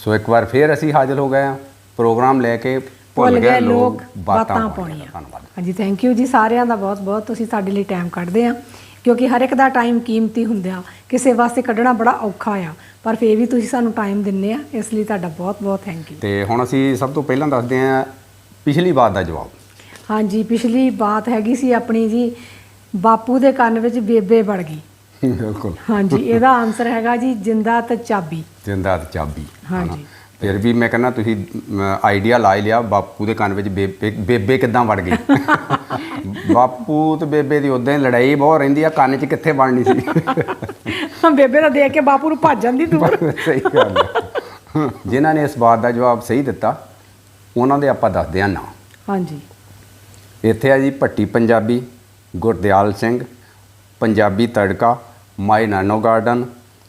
ਸੋ ਇੱਕ ਵਾਰ ਫੇਰ ਅਸੀਂ ਹਾਜ਼ਰ ਹੋ ਗਏ ਹਾਂ। ਪ੍ਰੋਗਰਾਮ ਲੈ ਕੇ ਭੁੱਲ ਗਏ ਲੋਕ ਬਾਤਾਂ ਪਾਉਣੀਆਂ ਧੰਨਵਾਦ। ਹਾਂਜੀ ਥੈਂਕ ਯੂ ਜੀ ਸਾਰਿਆਂ ਦਾ ਬਹੁਤ ਬਹੁਤ। ਤੁਸੀਂ ਸਾਡੇ ਲਈ ਟਾਈਮ ਕੱਢਦੇ ਆ ਕਿਉਂਕਿ ਹਰ ਇੱਕ ਦਾ ਟਾਈਮ ਕੀਮਤੀ ਹੁੰਦਾ। ਕਿਸੇ ਵਾਸਤੇ ਕੱਢਣਾ ਬੜਾ ਔਖਾ ਆ ਪਰ ਫੇਰ ਵੀ ਤੁਸੀਂ ਸਾਨੂੰ ਟਾਈਮ ਦਿੰਦੇ ਆ ਇਸ ਲਈ ਤੁਹਾਡਾ ਬਹੁਤ ਬਹੁਤ ਥੈਂਕ ਯੂ ਤੇ ਹੁਣ ਅਸੀਂ ਸਭ ਤੋਂ ਪਹਿਲਾਂ ਦੱਸਦੇ ਹਾਂ ਪਿਛਲੀ ਬਾਤ ਦਾ ਜਵਾਬ। ਹਾਂਜੀ ਪਿਛਲੀ ਬਾਤ ਹੈਗੀ ਸੀ ਆਪਣੀ ਜੀ ਬਾਪੂ ਦੇ ਕੰਨ ਵਿੱਚ ਬੇਬੇ ਵੜ ਗਈ। ਬਿਲਕੁਲ। ਹਾਂਜੀ ਇਹਦਾ ਆਨਸਰ ਹੈਗਾ ਜੀ ਜਿੰਦਾ ਤੇ ਚਾਬੀ। ਜਿੰਦਾ ਤੇ ਚਾਬੀ ਹਾਂਜੀ। ਫਿਰ ਵੀ ਮੈਂ ਕਹਿੰਦਾ ਤੁਸੀਂ ਆਈਡੀਆ ਲਾ ਲਿਆ ਬਾਪੂ ਦੇ ਕੰਨ ਵਿੱਚ ਬੇਬੇ ਬੇਬੇ ਕਿੱਦਾਂ ਵੜ ਗਈ? ਬਾਪੂ ਤੇ ਬੇਬੇ ਦੀ ਉਦਾਂ ਹੀ ਲੜਾਈ ਬਹੁਤ ਰਹਿੰਦੀ ਆ ਕੰਨ 'ਚ ਕਿੱਥੇ ਵੜਨੀ ਸੀ? ਬੇਬੇ ਦਾ ਦੇਖ ਕੇ ਬਾਪੂ ਨੂੰ ਭੱਜ ਜਾਂਦੀ ਦੂਰ। ਸਹੀ ਗੱਲ। ਜਿਨ੍ਹਾਂ ਨੇ ਇਸ ਬਾਤ ਦਾ ਜਵਾਬ ਸਹੀ ਦਿੱਤਾ ਉਹਨਾਂ ਦੇ ਆਪਾਂ ਦੱਸਦੇ ਹਾਂ ਨਾਂ। ਹਾਂਜੀ। ਇੱਥੇ ਆ ਜੀ ਭੱਟੀ ਪੰਜਾਬੀ ਗੁਰਦਿਆਲ ਸਿੰਘ ਪੰਜਾਬੀ ਤੜਕਾ ਮਾਈ ਨਾਨੋ ਗਾਰਡਨ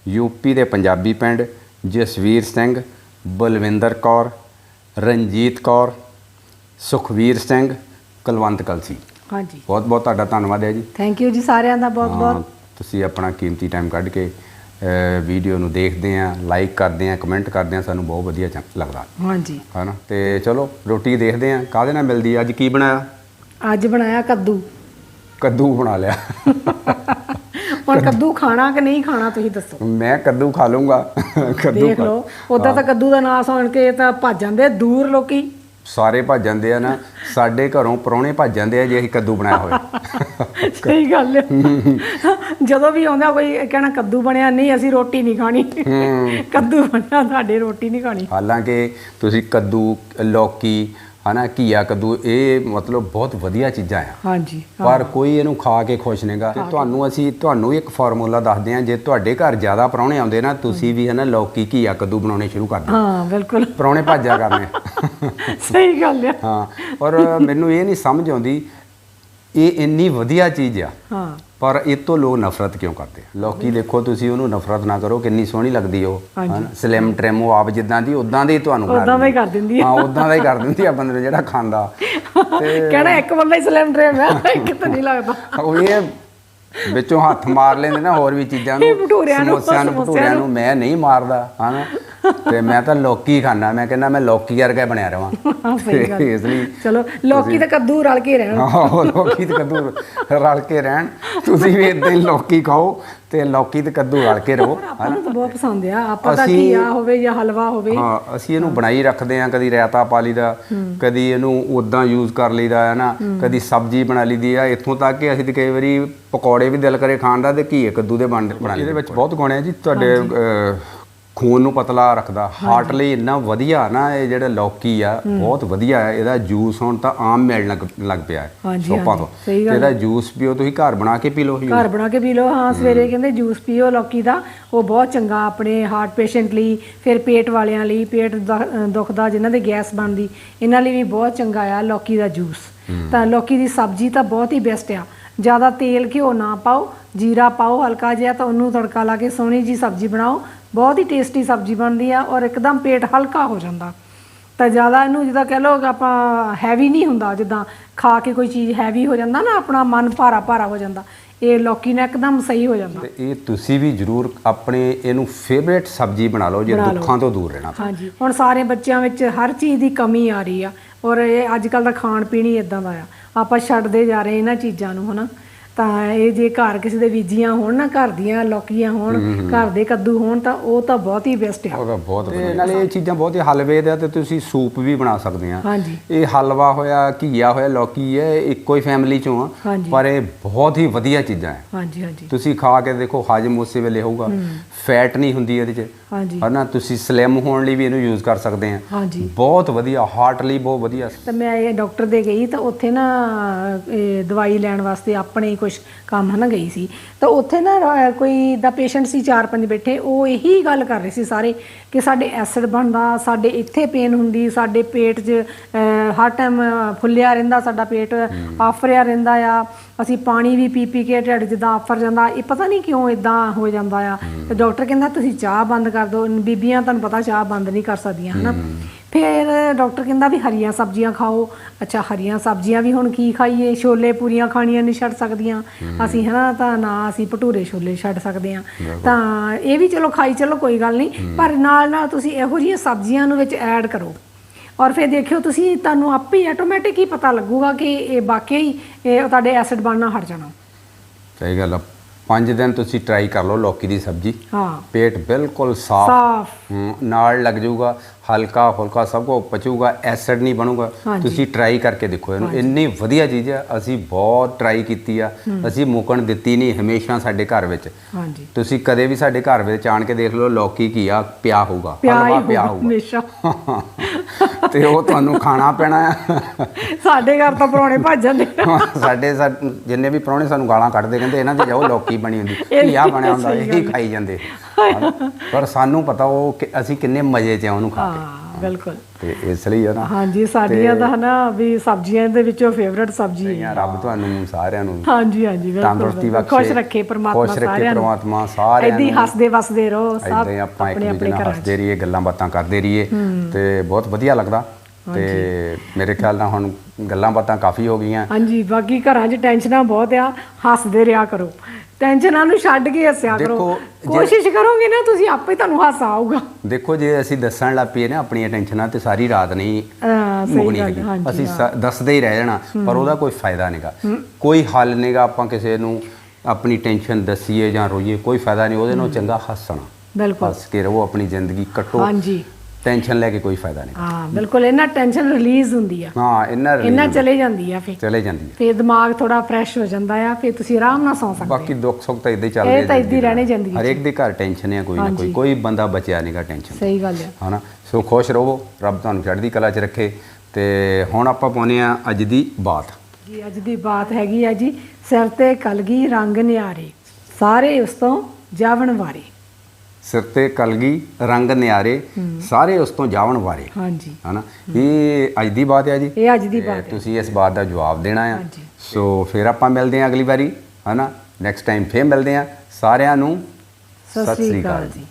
ਯੂਪੀ ਦੇ ਪੰਜਾਬੀ ਪਿੰਡ ਜਸਵੀਰ ਸਿੰਘ ਬਲਵਿੰਦਰ ਕੌਰ ਰਣਜੀਤ ਕੌਰ ਸੁਖਵੀਰ ਸਿੰਘ ਕੁਲਵੰਤ ਕਲਸੀ। ਹਾਂਜੀ। ਬਹੁਤ ਬਹੁਤ ਤੁਹਾਡਾ ਧੰਨਵਾਦ ਹੈ ਜੀ। ਥੈਂਕ ਯੂ ਜੀ ਸਾਰਿਆਂ ਦਾ ਬਹੁਤ ਬਹੁਤ ਤੁਸੀਂ ਆਪਣਾ ਕੀਮਤੀ ਟਾਈਮ ਕੱਢ ਕੇ ਵੀਡੀਓ ਨੂੰ ਦੇਖਦੇ ਆ ਲਾਈਕ ਕਰਦੇ ਆ ਕਮੈਂਟ ਕਰਦੇ ਆ ਸਾਨੂੰ ਬਹੁਤ ਵਧੀਆ ਲੱਗਦਾ। ਹਾਂਜੀ। ਹਨਾ? ਤੇ ਚਲੋ ਰੋਟੀ ਦੇਖਦੇ ਆ। ਕਾਹਦੇ ਨਾਲ ਮਿਲਦੀ ਅੱਜ ਕੀ ਬਣਾਇਆ? ਅੱਜ ਬਣਾਇਆ ਕੱਦੂ। ਕੱਦੂ ਬਣਾ ਲਿਆ। ਹੁਣ ਕੱਦੂ ਖਾਣਾ ਕਿ ਨਹੀਂ ਖਾਣਾ ਤੁਸੀਂ ਦੱਸੋ? ਮੈਂ ਕੱਦੂ ਖਾ ਲੂੰਗਾ ਕੱਦੂ ਦੇਖ ਲਓ ਉਦਾਂ ਤਾਂ ਕੱਦੂ ਦਾ ਨਾਂ ਸੁਣ ਕੇ ਤਾਂ ਭੱਜ ਜਾਂਦੇ ਦੂਰ ਲੋਕੀ। ਸਾਰੇ ਭੱਜ ਜਾਂਦੇ ਆ ਨਾ ਸਾਡੇ ਘਰੋਂ ਪਰੌਣੇ ਭੱਜ ਜਾਂਦੇ ਆ ਜੇ ਅਸੀਂ ਕੱਦੂ ਬਣਾਇਆ ਹੋਵੇ। ਸਹੀ ਗੱਲ ਹੈ ਜਦੋਂ ਵੀ ਆਉਂਦਾ ਕੋਈ ਕਹਿਣਾ ਕੱਦੂ ਬਣਿਆ ਨਹੀਂ ਅਸੀਂ ਰੋਟੀ ਨਹੀਂ ਖਾਣੀ। ਕੱਦੂ ਬਣਿਆ ਸਾਡੇ ਰੋਟੀ ਨਹੀਂ ਖਾਣੀ। ਹਾਲਾਂਕਿ ਤੁਸੀਂ ਕੱਦੂ ਲੌਕੀ ਹਨਾ ਘੀਆ ਕੱਦੂ ਇਹ ਮਤਲਬ ਬਹੁਤ ਵਧੀਆ ਚੀਜ਼ਾਂ ਆ। ਹਾਂਜੀ ਪਰ ਕੋਈ ਇਹਨੂੰ ਖਾ ਕੇ ਖੁਸ਼ ਨਹੀਂਗਾ। ਤੇ ਤੁਹਾਨੂੰ ਅਸੀਂ ਤੁਹਾਨੂੰ ਇੱਕ ਫਾਰਮੂਲਾ ਦੱਸਦੇ ਹਾਂ ਜੇ ਤੁਹਾਡੇ ਘਰ ਜ਼ਿਆਦਾ ਪਰੌਣੇ ਆਉਂਦੇ ਨਾ ਤੁਸੀਂ ਵੀ ਹਨਾ ਲੌਕੀ ਘੀਆ ਕੱਦੂ ਬਣਾਉਣੇ ਸ਼ੁਰੂ ਕਰ ਦਿਓ। ਹਾਂ ਬਿਲਕੁਲ। ਪਰੌਣੇ ਭੱਜਿਆ ਕਰਨੇ। ਸਹੀ ਗੱਲ ਹੈ ਹਾਂ ਔਰ ਮੈਨੂੰ ਇਹ ਨਹੀਂ ਸਮਝ ਆਉਂਦੀ ਇਹ ਇੰਨੀ ਵਧੀਆ ਚੀਜ਼ ਆ ਹਾਂ ਪਰ ਇਹ ਤੋਂ ਲੋਕ ਨਫ਼ਰਤ ਕਿਉਂ ਕਰਦੇ ਆ ਲੋਕੀ ਦੇਖੋ ਤੁਸੀਂ ਉਹਨੂੰ ਨਫ਼ਰਤ ਨਾ ਕਰੋ ਕਿੰਨੀ ਸੋਹਣੀ ਲੱਗਦੀ ਉਹ ਹਾਂਜੀ। ਸਲਿਮ ਟ੍ਰਿਮ ਉਹ ਆਪ ਜਿੱਦਾਂ ਦੀ ਉਦਾਂ ਦੀ ਤੁਹਾਨੂੰ ਬਣਾ ਉਦਾਂ ਦਾ ਹੀ। ਕਰ ਦਿੰਦੀ ਆ। ਹਾਂ ਉਦਾਂ ਦਾ ਹੀ ਕਰ ਦਿੰਦੀ ਆ ਬੰਦੇ ਨੂੰ ਜਿਹੜਾ ਖਾਂਦਾ ਕਹਿਣਾ ਇੱਕ ਬੰਦਾ ਹੀ ਸਲੈਮ ਡ੍ਰੇਮ ਹੈ ਇੱਕ ਤਾਂ ਨਹੀਂ ਲੱਗਦਾ ਉਹ ਇਹ ਵਿੱਚੋਂ ਹੱਥ ਮਾਰ ਲੈਂਦੇ ਨਾ ਹੋਰ ਵੀ ਚੀਜ਼ਾਂ ਨੂੰ, ਸਮੋਸਿਆਂ ਨੂੰ ਭਟੂਰਿਆਂ ਨੂੰ। ਨੂੰ ਮੈਂ ਨਹੀਂ ਮਾਰਦਾ ਹਨਾ ਤੇ ਮੈਂ ਤਾਂ ਲੌਕੀ ਖਾਣਾ ਮੈਂ ਕਹਿੰਦਾ ਮੈਂ ਲੌਕੀ ਵਰਗਾ ਬਣਿਆ ਰਵਾਂ। ਹਾਂ ਇਸ ਲਈ ਚਲੋ ਲੋਕੀ ਤਾਂ ਕੱਦੂ ਰਲ ਕੇ ਰਹਿਣ। ਆਹੋ ਲੌਕੀ ਤੇ ਕੱਦੂ ਰਲ ਕੇ ਰਹਿਣ। ਤੁਸੀਂ ਵੀ ਇਦਾਂ ਹੀ ਲੌਕੀ ਖਾਓ ਤੇ ਲੌਕੀ ਤੇ ਕੱਦੂ ਰਲ ਕੇ ਰਹੋ ਆਪਾਂ ਨੂੰ ਤਾਂ ਬਹੁਤ ਪਸੰਦ ਆ। ਆਪਾਂ ਤਾਂ ਅਸੀਂ- ਘੀਆ ਹੋਵੇ ਜਾਂ ਹਲਵਾ ਹੋਵੇ। ਹਾਂ ਅਸੀਂ ਇਹਨੂੰ ਬਣਾਈ ਰੱਖਦੇ ਆ ਕਦੀ ਰਾਇਤਾ ਪਾ ਲਈਦਾ ਕਦੀ ਇਹਨੂੰ ਉਦਾਂ ਯੂਜ਼ ਕਰ ਲਈਦਾ ਹੈ। ਨਾ ਕਦੀ ਸਬਜ਼ੀ ਬਣਾ ਲਈਦੀ ਆ। ਇੱਥੋਂ ਤੱਕ ਕਿ ਅਸੀਂ ਤੇ ਕਈ ਵਾਰੀ ਪਕੌੜੇ ਵੀ ਦਿਲ ਕਰੇ ਖਾਣ ਦਾ ਤੇ ਘੀ ਕੱਦੂ ਦੇ ਬਣ ਬਣਾ ਇਹਦੇ ਵਿੱਚ ਬਹੁਤ ਗੁਣ ਹੈ ਜੀ। ਤੁਹਾਡੇ ਖੂਨ ਨੂੰ ਪਤਲਾ ਰੱਖਦਾ। ਹਾਰਟ ਲਈ ਇੰਨਾ ਵਧੀਆ ਨਾ ਇਹ ਜਿਹੜਾ ਲੌਕੀ ਆ ਬਹੁਤ ਵਧੀਆ ਹੈ ਇਹਦਾ ਜੂਸ ਹੁਣ ਤਾਂ ਆਮ ਮਿਲਣ ਲੱਗ ਪਿਆ ਹੈ। ਸ਼ੋਪਾਂ ਤੋਂ। ਇਹਦਾ ਜੂਸ ਪੀਓ ਤੁਸੀਂ ਘਰ ਬਣਾ ਕੇ ਪੀ ਲਓ ਘਰ ਬਣਾ ਕੇ ਪੀ ਲਓ। ਹਾਂ ਸਵੇਰੇ ਕਹਿੰਦੇ ਜੂਸ ਪੀਓ ਲੌਕੀ ਦਾ। ਉਹ ਬਹੁਤ ਚੰਗਾ ਆਪਣੇ ਹਾਰਟ ਪੇਸ਼ੈਂਟ ਲਈ ਫਿਰ ਪੇਟ ਵਾਲਿਆਂ ਲਈ ਪੇਟ ਦੁਖਦਾ ਜਿਨ੍ਹਾਂ ਦੇ ਗੈਸ ਬਣਦੀ ਇਹਨਾਂ ਲਈ ਵੀ ਬਹੁਤ ਚੰਗਾ ਆ ਲੌਕੀ ਦਾ ਜੂਸ ਤਾਂ ਲੌਕੀ ਦੀ ਸਬਜ਼ੀ ਤਾਂ ਬਹੁਤ ਹੀ ਬੈਸਟ ਆ। ਜ਼ਿਆਦਾ ਤੇਲ ਘਿਓ ਨਾ ਪਾਓ ਜੀਰਾ ਪਾਓ ਹਲਕਾ ਜਿਹਾ ਤਾਂ ਉਹਨੂੰ ਤੜਕਾ ਲਾ ਕੇ ਸੋਹਣੀ ਜੀ ਸਬਜ਼ੀ ਬਣਾਓ ਬਹੁਤ ਹੀ ਟੇਸਟੀ ਸਬਜ਼ੀ ਬਣਦੀ ਆ ਔਰ ਇੱਕਦਮ ਪੇਟ ਹਲਕਾ ਹੋ ਜਾਂਦਾ। ਤਾਂ ਜ਼ਿਆਦਾ ਇਹਨੂੰ ਜਿੱਦਾਂ ਕਹਿ ਕਿ ਆਪਾਂ ਹੈਵੀ ਨਹੀਂ ਹੁੰਦਾ ਜਿੱਦਾਂ ਖਾ ਕੇ ਕੋਈ ਚੀਜ਼ ਹੈਵੀ ਹੋ ਜਾਂਦਾ ਨਾ ਆਪਣਾ ਮਨ ਭਾਰਾ ਭਾਰਾ ਹੋ ਜਾਂਦਾ। ਇਹ ਲੌਕੀ ਨਾਲ ਇੱਕਦਮ ਸਹੀ ਹੋ ਜਾਂਦਾ। ਤੇ ਇਹ ਤੁਸੀਂ ਵੀ ਜਰੂਰ ਆਪਣੇ ਇਹਨੂੰ ਫੇਵਰੇਟ ਸਬਜ਼ੀ ਬਣਾ ਲਓ ਜੇ ਬਣਾ ਲਓ। ਦੁੱਖਾਂ ਤੋਂ ਦੂਰ ਰਹਿਣਾ ਹਾਂਜੀ। ਹੁਣ ਸਾਰੇ ਬੱਚਿਆਂ ਵਿੱਚ ਹਰ ਚੀਜ਼ ਦੀ ਕਮੀ ਆ ਰਹੀ ਆ ਔਰ ਇਹ ਅੱਜ ਕੱਲ ਦਾ ਖਾਣ ਪੀਣ ਹੀ ਇਦਾਂ ਦਾ ਆ। ਆਪਾਂ ਛੱਡਦੇ ਜਾ ਰਹੇ ਇਹਨਾਂ ਚੀਜ਼ਾਂ ਨੂੰ ਹਨਾ? ਤਾਂ ਇਹ ਜੇ ਘਰ ਕਿਸੇ ਦੇ ਬੀਜੀਆਂ ਹੋਣ ਨਾ ਘਰ ਦੀਆਂ ਲੌਕੀਆਂ ਹੋਣ ਘਰ ਦੇ ਕੱਦੂ ਹੋਣ ਤਾਂ ਉਹ ਤਾਂ ਬਹੁਤ ਹੀ ਬੈਸਟ ਆ। ਉਹਦਾ ਬਹੁਤ ਵਧੀਆ। ਨਾਲੇ ਇਹ ਚੀਜ਼ਾਂ ਬਹੁਤ ਹੀ ਹਲਵੇ ਦਾ ਤੇ ਤੁਸੀਂ ਸੂਪ ਵੀ ਬਣਾ ਸਕਦੇ ਆ। ਹਾਂਜੀ। ਇਹ ਹਲਵਾ ਹੋਇਆ ਘੀਆ ਹੋਇਆ ਲੌਕੀ ਹੈ ਇਹ ਇੱਕੋ ਹੀ ਫੈਮਿਲੀ ਚੋਂ ਆ। ਹਾਂਜੀ। ਪਰ ਇਹ ਬਹੁਤ ਹੀ ਵਧੀਆ ਚੀਜ਼ਾਂ ਹੈ। ਹਾਂਜੀ ਹਾਂਜੀ। ਤੁਸੀਂ ਖਾ ਕੇ ਦੇਖੋ ਹਜਮ ਉਸੇ ਵੇਲੇ ਹੋਊਗਾ। ਫੈਟ ਨਹੀਂ ਹੁੰਦੀ ਇਹਦੇ 'ਚ। ਹਾਂਜੀ। ਹਨਾ ਤੁਸੀਂ ਸਲਿਮ ਹੋਣ ਲਈ ਵੀ ਇਹਨੂੰ ਯੂਜ਼ ਕਰ ਸਕਦੇ ਆ। ਹਾਂਜੀ। ਬਹੁਤ ਵਧੀਆ ਹਾਰਟ ਲਈ ਬਹੁਤ ਵਧੀਆ। ਤਾਂ ਮੈਂ ਇਹ ਡਾਕਟਰ ਦੇ ਗਈ ਤਾਂ ਉੱਥੇ ਨਾ ਇਹ ਦਵਾਈ ਲੈਣ ਵਾਸਤੇ ਆਪਣੇ ਕੁਝ ਕੰਮ ਹਨਾ ਗਈ ਸੀ। ਤਾਂ ਉੱਥੇ ਨਾ ਰ- ਕੋਈ ਦਾ ਪੇਸ਼ੈਂਟ ਸੀ ਚਾਰ ਪੰਜ ਬੈਠੇ ਉਹ ਇਹੀ ਗੱਲ ਕਰ ਰਹੇ ਸੀ ਸਾਰੇ ਕਿ ਸਾਡੇ ਐਸਿਡ ਬਣਦਾ ਸਾਡੇ ਇੱਥੇ ਪੇਨ ਹੁੰਦੀ ਸਾਡੇ ਪੇਟ 'ਚ ਅਹ, ਹਰ ਟਾਈਮ ਫੁੱਲਿਆ ਰਹਿੰਦਾ ਸਾਡਾ ਪੇਟ ਆਫਰਿਆ ਰਹਿੰਦਾ ਆ। ਅਸੀਂ ਪਾਣੀ ਵੀ ਪੀ ਪੀ ਕੇ ਢਿੱਡ 'ਚ ਦਾ ਆਫਰ ਜਾਂਦਾ। ਇਹ ਪਤਾ ਨਹੀਂ ਕਿਉਂ ਇਦਾਂ ਹੋ ਜਾਂਦਾ ਆ। ਤੇ ਡਾਕਟਰ ਕਹਿੰਦਾ ਤੁਸੀਂ ਚਾਹ ਬੰਦ ਕਰ ਦਿਓ। ਬੀਬੀਆਂ ਤੁਹਾਨੂੰ ਪਤਾ ਚਾਹ ਬੰਦ ਨਹੀਂ ਕਰ ਸਕਦੀਆਂ ਹਨਾ। ਫਿਰ ਡਾਕਟਰ ਕਹਿੰਦਾ ਵੀ ਹਰੀਆਂ ਸਬਜ਼ੀਆਂ ਖਾਓ। ਅੱਛਾ ਹਰੀਆਂ ਸਬਜ਼ੀਆਂ ਵੀ ਹੁਣ ਕੀ ਖਾਈਏ? ਛੋਲੇ ਪੂਰੀਆਂ ਖਾਣੀਆਂ ਨਹੀਂ ਛੱਡ ਸਕਦੀਆਂ। ਅਸੀਂ ਹਨਾ ਤਾਂ ਨਾ ਅਸੀਂ ਭਟੂਰੇ ਛੋਲੇ ਛੱਡ ਸਕਦੇ ਆ ਤਾਂ ਇਹ ਵੀ ਚਲੋ ਖਾਈ ਚਲੋ ਕੋਈ ਗੱਲ ਨਹੀਂ। ਪਰ ਨਾਲ ਨਾਲ ਤੁਸੀਂ ਇਹੋ ਜਿਹੀਆਂ ਸਬਜ਼ੀਆਂ ਨੂੰ ਵਿੱਚ ਐਡ ਕਰੋ। ਔਰ ਫਿਰ ਦੇਖਿਓ ਤੁਸੀਂ ਤੁਹਾਨੂੰ ਆਪੇ ਹੀ ਆਟੋਮੈਟਿਕ ਹੀ ਪਤਾ ਲੱਗੂਗਾ ਕਿ ਇਹ ਵਾਕਈ ਹੀ ਇਹ ਤੁਹਾਡੇ ਐਸਿਡ ਬਣਨਾ ਹਟ ਜਾਣਾ। ਸਹੀ ਗੱਲ ਆ। ਪੰਜ ਦਿਨ ਤੁਸੀਂ ਟਰਾਈ ਕਰ ਲਓ ਲੌਕੀ ਦੀ ਸਬਜ਼ੀ। ਹਾਂ। ਪੇਟ ਬਿਲਕੁਲ ਸਾਫ਼। ਨਾਲ ਲੱਗ ਜਾਊਗਾ ਹਲਕਾ ਫੁਲਕਾ ਸਭ ਕੋ ਪਚੂਗਾ ਐਸਿਡ ਨਹੀਂ ਬਣੂਗਾ। ਤੁਸੀਂ ਟਰਾਈ ਕਰਕੇ ਦੇਖੋ ਇਹਨੂੰ। ਇੰਨੀ ਵਧੀਆ ਚੀਜ਼ ਹੈ ਅਸੀਂ ਬਹੁਤ ਟਰਾਈ ਕੀਤੀ ਆ। ਅਸੀਂ ਮੁਕਣ ਦਿੱਤੀ ਨਹੀਂ ਹਮੇਸ਼ਾ ਸਾਡੇ ਘਰ ਵਿੱਚ। ਹਾਂਜੀ। ਤੁਸੀਂ ਕਦੇ ਵੀ ਸਾਡੇ ਘਰ ਵਿੱਚ ਆਣ ਕੇ ਦੇਖ ਲਓ ਲੌਕੀ ਪਿਆ ਹੋਊਗਾ। ਪਿਆ ਹੀ ਹਲਵਾ ਪਿਆ ਹੋਊਗਾ ਹੋਊਗਾ। ਹਮੇਸ਼ਾ। ਤੇ ਉਹ ਤੁਹਾਨੂੰ ਖਾਣਾ ਪੈਣਾ ਆ ਸਾਡੇ ਘਰ ਤਾਂ ਪਰੌਣੇ ਭੱਜ ਜਾਂਦੇ ਆ। ਸਾਡੇ ਜਿੰਨੇ ਵੀ ਪ੍ਰਾਹੁਣੇ ਸਾਨੂੰ ਗਾਲਾਂ ਕੱਢਦੇ ਕਹਿੰਦੇ ਇਹਨਾਂ ਦੀ ਜਾਓ ਲੌਕੀ ਬਣੀ ਹੁੰਦੀ ਇਹ ਘੀਆ ਬਣਿਆ ਹੁੰਦਾ ਇਹੀ ਖਾਈ ਜਾਂਦੇ? ਪਰ ਸਾਨੂੰ ਪਤਾ ਉਹ ਕਿ ਅਸੀਂ ਕਿੰਨੇ ਮਜ਼ੇ ਚ ਆ ਉਹਨੂੰ ਖਾ ਹਾਂ ਬਿਲਕੁਲ। ਇਸ ਲਈ ਆ ਨਾ ਹਾਂਜੀ ਸਾਡੀਆਂ ਤਾਂ ਹਨਾ ਵੀ ਸਬਜ਼ੀਆਂ ਦੇ ਵਿੱਚੋਂ ਫੇਵਰਟ ਸਬਜ਼ੀ। ਹੈ ਰੱਬ ਤੁਹਾਨੂੰ ਸਾਰਿਆਂ ਨੂੰ ਹਾਂਜੀ ਹਾਂਜੀ ਬਿਲਕੁਲ ਤੰਦਰੁਸਤੀ। ਬਖਸ਼ੇ ਖੁਸ਼ ਰੱਖੇ ਪ੍ਰਮਾਤਮਾ ਖੁਸ਼ ਰੱਖੇ ਸਾਰਿਆਂ ਨੂੰ। ਪ੍ਰਮਾਤਮਾ ਸਾਰਿਆਂ ਏਦਾਂ ਹੀ ਨੂੰ। ਹੱਸਦੇ ਵਸਦੇ ਰਹੋ ਸਭ ਇਦਾਂ ਹੀ ਆਪਾਂ ਇੱਕ ਆਪਣੇ ਦੂਜੇ ਆਪਣੇ ਨਾਲ ਘਰਾਂ ਹੱਸਦੇ ਰਹੀਏ ਗੱਲਾਂ ਬਾਤਾਂ ਕਰਦੇ ਰਹੀਏ। ਤੇ ਬਹੁਤ ਵਧੀਆ ਲੱਗਦਾ। ਤੇ ਮੇਰੇ ਖਿਆਲ ਨਾਲ ਹੁਣ ਗੱਲਾਂ ਬਾਤਾਂ ਕਾਫੀ ਹੋ ਗਈਆਂ। ਹਾਂਜੀ ਬਾਕੀ ਘਰਾਂ 'ਚ ਟੈਨਸ਼ਨਾਂ ਬਹੁਤ ਆ ਹੱਸਦੇ ਰਿਹਾ ਕਰੋ। ਟੈਨਸ਼ਨਾਂ ਨੂੰ ਛੱਡ ਕੇ ਹੱਸਿਆ ਕਰੋ। ਦੇਖੋ, ਜੇ- ਕੋਸ਼ਿਸ਼ ਕਰੋਗੇ ਨਾ ਤੁਸੀਂ ਆਪੇ ਤੁਹਾਨੂੰ ਹਾਸਾ ਆਊਗਾ। ਦੇਖੋ ਜੇ ਅਸੀਂ ਦੱਸਣ ਲੱਗ ਪਈਏ ਨਾ ਆਪਣੀਆਂ ਟੈਨਸ਼ਨਾਂ ਤੇ ਸਾਰੀ ਰਾਤ ਨਹੀਂ ਅਹ, ਸਹੀ ਮੁਕਣੀ ਗੱਲ ਹੈਗੀ। ਹਾਂਜੀ ਅਸੀਂ ਸ- ਦੱਸਦੇ ਹੀ ਰਹਿ ਜਾਣਾ ਪਰ ਉਹਦਾ ਕੋਈ ਫਾਇਦਾ ਨਹੀਂਗਾ ਕੋਈ ਹੱਲ ਨਹੀਂਗਾ ਆਪਾਂ ਕਿਸੇ ਨੂੰ ਆਪਣੀ ਟੈਨਸ਼ਨ ਦੱਸੀਏ ਜਾਂ ਰੋਈਏ ਕੋਈ ਫਾਇਦਾ ਨਹੀਂ ਉਹਦੇ ਨਾਲ ਚੰਗਾ ਹੱਸਣਾ। ਬਿਲਕੁਲ। ਹੱਸ ਕੇ ਰਹੋ ਆਪਣੀ ਜ਼ਿੰਦਗੀ ਕੱਟੋ। ਹਾਂਜੀ। ਟੈਨਸ਼ਨ ਲੈ ਕੇ ਕੋਈ ਫਾਇਦਾ ਨਹੀਂ। ਹਾਂ ਬਿਲਕੁਲ ਇਹਨਾਂ ਟੈਨਸ਼ਨ ਰਿਲੀਜ਼ ਹੁੰਦੀ ਆ। ਹਾਂ ਇਹਨਾਂ ਇਹਨਾਂ ਚਲੇ ਜਾਂਦੀ ਆ ਫਿਰ। ਚਲੇ ਜਾਂਦੀ ਹੈ ਫਿਰ ਦਿਮਾਗ ਥੋੜਾ ਫਰੈਸ਼ ਹੋ ਜਾਂਦਾ ਆ ਫਿਰ ਤੁਸੀਂ ਆਰਾਮ ਨਾਲ ਸੌਂ ਸਕਦੇ ਬਾਕੀ ਦੁੱਖ ਸੁੱਖ ਤਾਂ ਇਦਾਂ ਹੀ ਇਹ ਚੱਲਦੇ ਤਾਂ ਏਦਾਂ ਹੀ ਰਹਿਣੇ ਜ਼ਿੰਦਗੀ 'ਚ। ਹਰੇਕ ਦੇ ਘਰ ਟੈਨਸ਼ਨ ਹੈ ਕੋਈ ਨਾ ਕੋਈ। ਕੋਈ ਬੰਦਾ ਬਚਿਆ ਨਹੀਂਗਾ ਟੈਨਸ਼ਨ ਸਹੀ ਗੱਲ ਆ। ਹਨਾ? ਸੋ ਖੁਸ਼ ਰਹੋ ਰੱਬ ਤੁਹਾਨੂੰ ਚੜ੍ਹਦੀ ਕਲਾ 'ਚ ਰੱਖੇ। ਤੇ ਹੁਣ ਆਪਾਂ ਪਾਉਨੇ ਆ ਅੱਜ ਦੀ ਬਾਤ। ਜੀ ਅੱਜ ਦੀ ਬਾਤ ਹੈਗੀ ਆ ਜੀ ਸਿਰ ਤੇ ਕਲਗੀ ਰੰਗ ਨਿਆਰੇ। ਸਾਰੇ ਉਸ ਤੋਂ ਜਾਵਣ ਵਾਰੇ। ਸਿਰ ਤੇ ਕਲਗੀ ਰੰਗ ਨਿਆਰੇ ਸਾਰੇ ਉਸ ਤੋਂ ਜਾਵਣ ਵਾਰੇ। ਹਾਂਜੀ। ਹਨਾ? ਇਹ ਅੱਜ ਦੀ ਬਾਤ ਹੈ ਜੀ। ਇਹ ਅੱਜ ਦੀ ਬਾਤ ਹੈ। ਤੁਸੀਂ ਇਸ ਬਾਤ ਦਾ ਜਵਾਬ ਦੇਣਾ ਆ। ਸੋ ਫਿਰ ਆਪਾਂ ਮਿਲਦੇ ਹਾਂ ਅਗਲੀ ਵਾਰੀ ਹਨਾ? ਨੈਕਸਟ ਟਾਈਮ ਫੇਰ ਮਿਲਦੇ ਹਾਂ। ਸਾਰਿਆਂ ਨੂੰ ਸਤਿ ਸ੍ਰੀ ਅਕਾਲ ਜੀ।